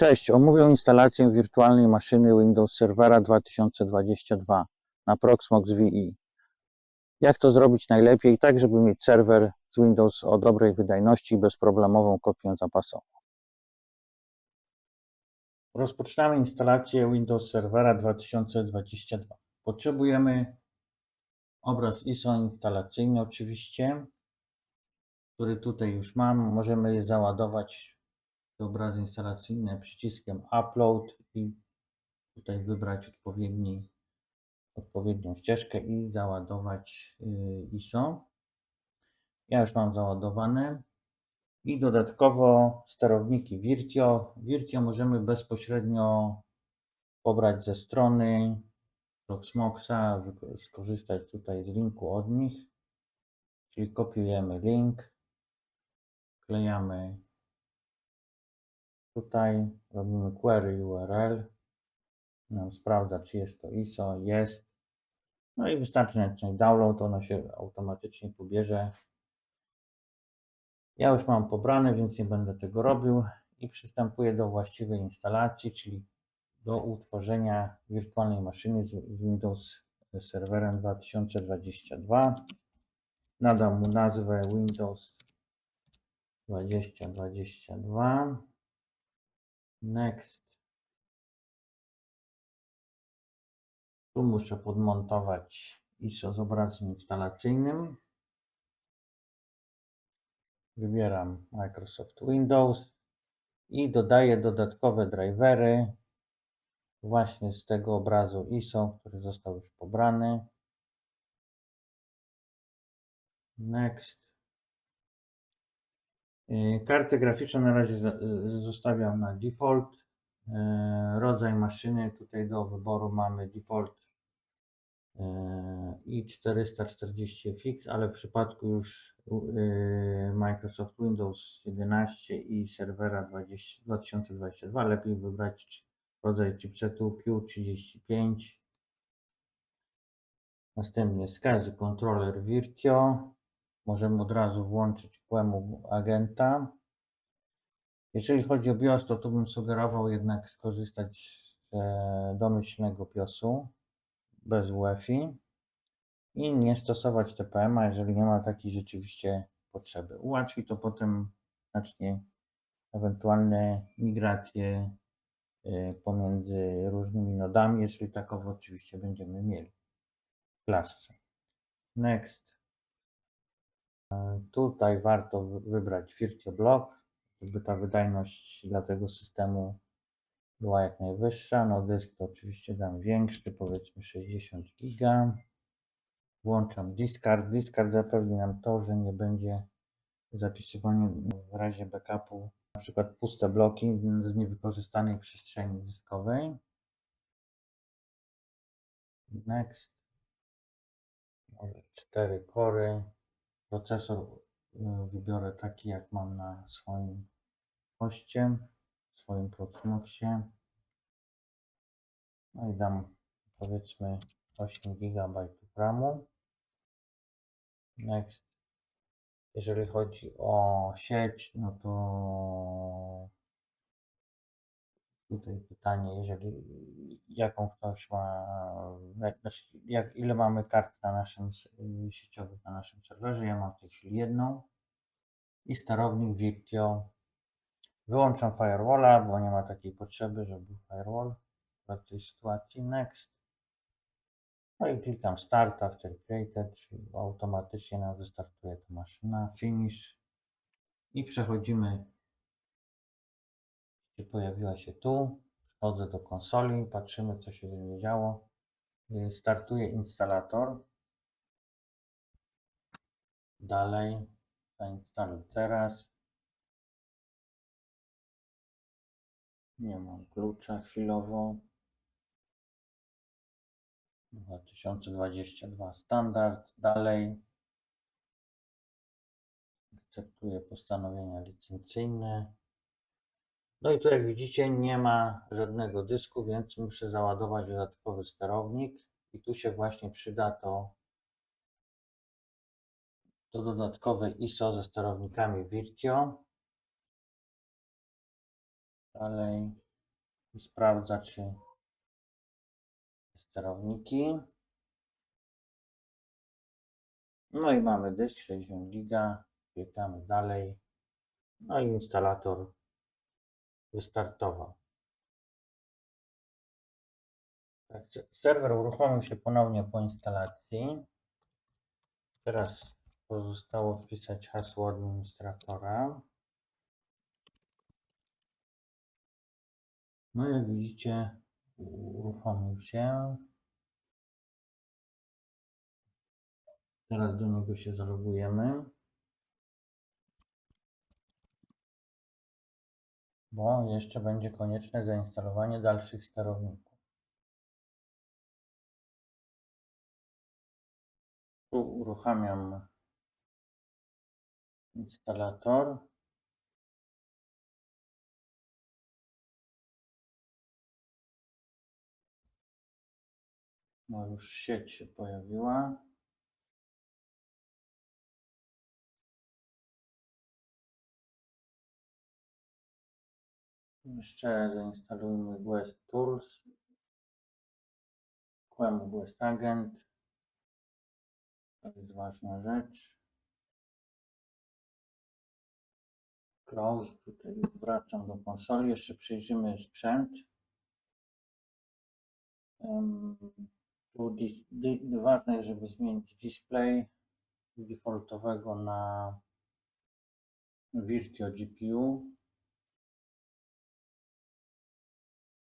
Cześć, omówię instalację wirtualnej maszyny Windows Servera 2022 na Proxmox VE. Jak to zrobić najlepiej, tak żeby mieć serwer z Windows o dobrej wydajności i bezproblemową kopię zapasową. Rozpoczynamy instalację Windows Servera 2022. Potrzebujemy obraz ISO instalacyjny oczywiście, który tutaj już mam. Możemy je załadować te obrazy instalacyjne przyciskiem Upload i tutaj wybrać odpowiedni, odpowiednią ścieżkę i załadować y, ISO. Ja już mam załadowane. I dodatkowo sterowniki Virtio. Virtio możemy bezpośrednio pobrać ze strony Proxmoxa, skorzystać tutaj z linku od nich. Czyli kopiujemy link, klejamy Tutaj robimy query URL. Nam sprawdza, czy jest to ISO. Jest. No i wystarczy nacisnąć download, ono się automatycznie pobierze. Ja już mam pobrane, więc nie będę tego robił i przystępuję do właściwej instalacji, czyli do utworzenia wirtualnej maszyny z Windows Serverem 2022. Nadam mu nazwę Windows 2022. Next. Tu muszę podmontować ISO z obrazem instalacyjnym. Wybieram Microsoft Windows i dodaję dodatkowe drivery właśnie z tego obrazu ISO, który został już pobrany. Next. Y, kartę graficzną na razie y, zostawiam na default. Y, rodzaj maszyny tutaj do wyboru mamy default i 440 fix, ale w przypadku już Microsoft Windows 11 i serwera 20, 2022 lepiej wybrać rodzaj chipsetu Q35. Następnie SCSI Controller Virtio. Możemy od razu włączyć QEMU agenta. Jeżeli chodzi o BIOS, to tu bym sugerował jednak skorzystać z e, domyślnego BIOSu bez UEFI i nie stosować TPM, a jeżeli nie ma takiej rzeczywiście potrzeby. Ułatwi to potem znacznie ewentualne migracje e, pomiędzy różnymi nodami, jeżeli takowo oczywiście będziemy mieli w. Next. Tutaj warto wybrać Virtual żeby ta wydajność dla tego systemu była jak najwyższa. No dysk to oczywiście dam większy, powiedzmy 60 giga. Włączam discard. Discard zapewni nam to, że nie będzie zapisywania w razie backupu na przykład puste bloki z niewykorzystanej przestrzeni dyskowej. Next. Może 4 kory. Procesor y, wybiorę taki, jak mam na swoim hoście, w swoim Proxmoxie. No i dam powiedzmy 8 GB RAMu. Next. Jeżeli chodzi o sieć, no to tutaj pytanie, jeżeli jaką ktoś ma, znaczy jak, ile mamy kart na naszym sieciowych na naszym serwerze. Ja mam w tej chwili jedną i sterownik Virtio. Wyłączam firewalla, bo nie ma takiej potrzeby, żeby był firewall w tej sytuacji. Next. No i klikam Start After Created, czyli automatycznie nam wystartuje ta maszyna. Finish. I przechodzimy pojawiła się tu. Wchodzę do konsoli, patrzymy co się będzie działo. Y, startuję instalator. Dalej. Zainstaluj teraz. Nie mam klucza chwilowo. 2022 standard. Dalej. Akceptuję postanowienia licencyjne. No i tu jak widzicie nie ma żadnego dysku, więc muszę załadować dodatkowy sterownik i tu się właśnie przyda to, to dodatkowe ISO ze sterownikami Virtio. Dalej sprawdza, czy sterowniki. No i mamy dysk 60 giga. Klikamy dalej. No i instalator wystartował. Serwer uruchomił się ponownie po instalacji. Teraz pozostało wpisać hasło administratora. No jak widzicie, uruchomił się. Teraz do niego się zalogujemy. Bo jeszcze będzie konieczne zainstalowanie dalszych sterowników. Tu uruchamiam instalator. No już sieć się pojawiła. Jeszcze zainstalujmy West Tools. QEMU West Agent. To jest ważna rzecz. Close. Tutaj wracam do konsoli. Jeszcze przejrzymy sprzęt. Tu ważne jest, żeby zmienić display z defaultowego na Virtuo GPU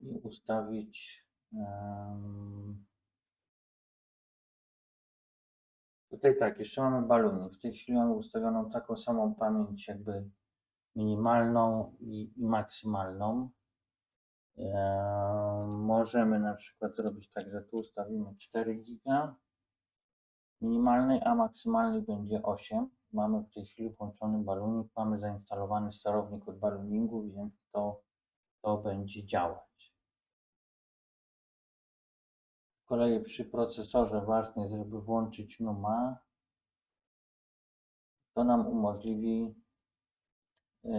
i ustawić tutaj tak, jeszcze mamy balunik. W tej chwili mamy ustawioną taką samą pamięć jakby minimalną i, i maksymalną. Możemy na przykład zrobić tak, że tu ustawimy 4 giga minimalnej, a maksymalnej będzie 8. Mamy w tej chwili włączony balunik, mamy zainstalowany sterownik od baluningu, więc to, to będzie działać. Kolei przy procesorze ważne jest, żeby włączyć NUMA. To nam umożliwi yy,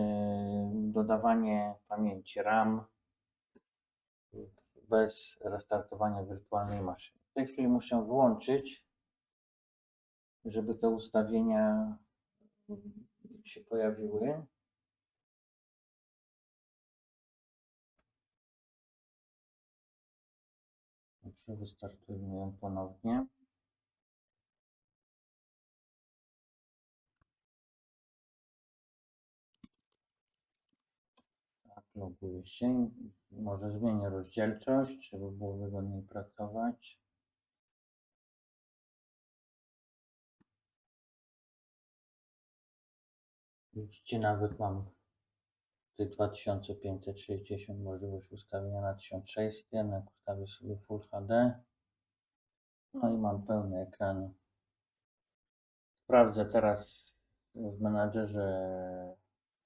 dodawanie pamięci RAM bez restartowania wirtualnej maszyny. W tej chwili muszę wyłączyć, żeby te ustawienia się pojawiły. Dobrze, wystartujmy ją ponownie. Tak, loguję się. Może zmienię rozdzielczość, żeby było wygodniej pracować. Widzicie, nawet mam tych 2560 możliwość ustawienia na 1600, jednak ustawię sobie Full HD. No i mam pełny ekran. Sprawdzę teraz w menadżerze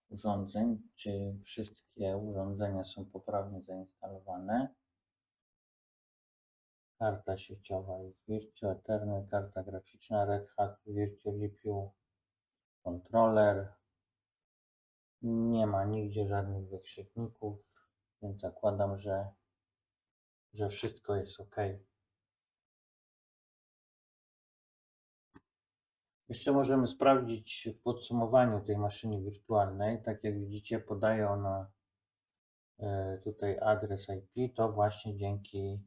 urządzeń, czy wszystkie urządzenia są poprawnie zainstalowane. Karta sieciowa jest Virtuo Ethernet, karta graficzna Red Hat Virtuo GPU, kontroler. Nie ma nigdzie żadnych wykrzykników, więc zakładam, że, że wszystko jest ok. Jeszcze możemy sprawdzić w podsumowaniu tej maszyny wirtualnej. Tak jak widzicie, podaje ona e, tutaj adres IP. To właśnie dzięki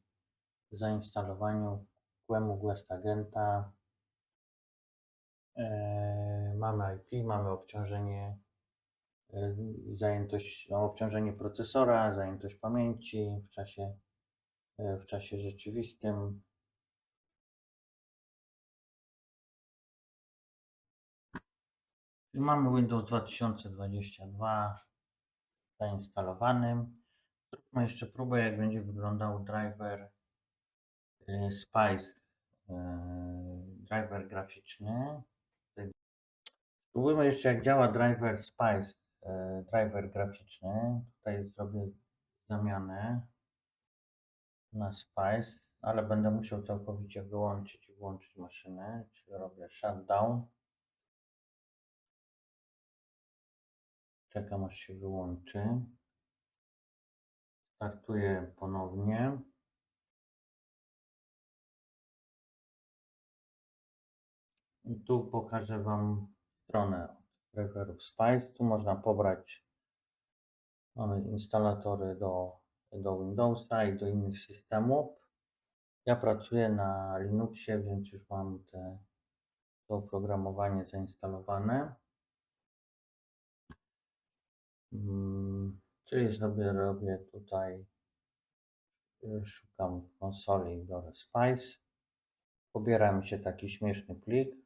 zainstalowaniu QEMU Quest Agenta e, mamy IP, mamy obciążenie, zajętość, no, obciążenie procesora, zajętość pamięci w czasie, w czasie rzeczywistym. Mamy Windows 2022 zainstalowanym. Zróbmy jeszcze próbę, jak będzie wyglądał driver y, Spice, driver graficzny. Spróbujmy jeszcze, jak działa driver Spice, driver graficzny. Tutaj zrobię zamianę na Spice, ale będę musiał całkowicie wyłączyć i włączyć maszynę, czyli robię shutdown. Czekam aż się wyłączy. Startuję ponownie. I tu pokażę Wam stronę driverów Spice. Tu można pobrać mamy instalatory do, do Windowsa i do innych systemów. Ja pracuję na Linuxie, więc już mam te, to oprogramowanie zainstalowane. Mm, Czyli sobie robię tutaj, y, szukam w konsoli, biorę Spice. Pobiera mi się taki śmieszny plik,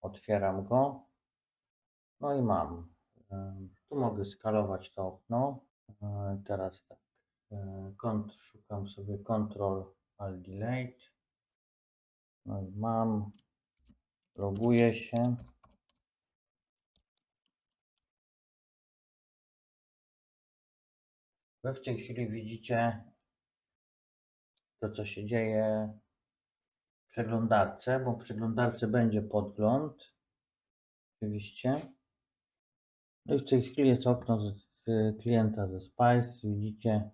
otwieram go. No i mam. Tu mogę skalować to okno. Yy, Teraz tak. yy, Kont, szukam sobie Control Alt Delete. No i mam. Loguję się. Wy w tej chwili widzicie to, co się dzieje w przeglądarce, bo w przeglądarce będzie podgląd. Oczywiście. No i w tej chwili jest okno z, z klienta ze Spice. Widzicie,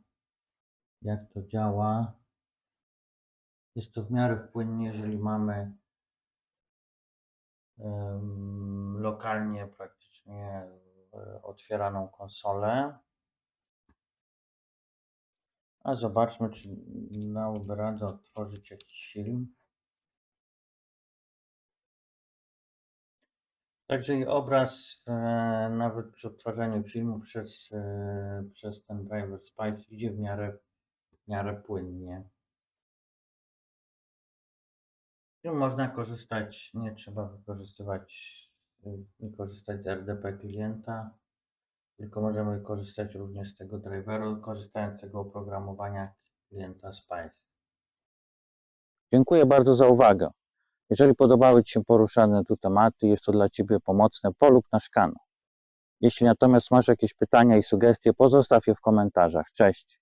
jak to działa. Jest to w miarę płynnie, jeżeli mamy em, lokalnie praktycznie e, otwieraną konsolę. A zobaczmy, czy dałoby radę otworzyć jakiś film. Także i obraz e, nawet przy odtwarzaniu filmu przez, e, przez ten driver Spice idzie w miarę, w miarę płynnie. I można korzystać, nie trzeba wykorzystywać, e, nie korzystać z RDP klienta, tylko możemy korzystać również z tego driveru, korzystając z tego oprogramowania klienta Spice. Dziękuję bardzo za uwagę. Jeżeli podobały Ci się poruszane tu tematy, jest to dla Ciebie pomocne, polub nasz kanał. Jeśli natomiast masz jakieś pytania i sugestie, pozostaw je w komentarzach. Cześć.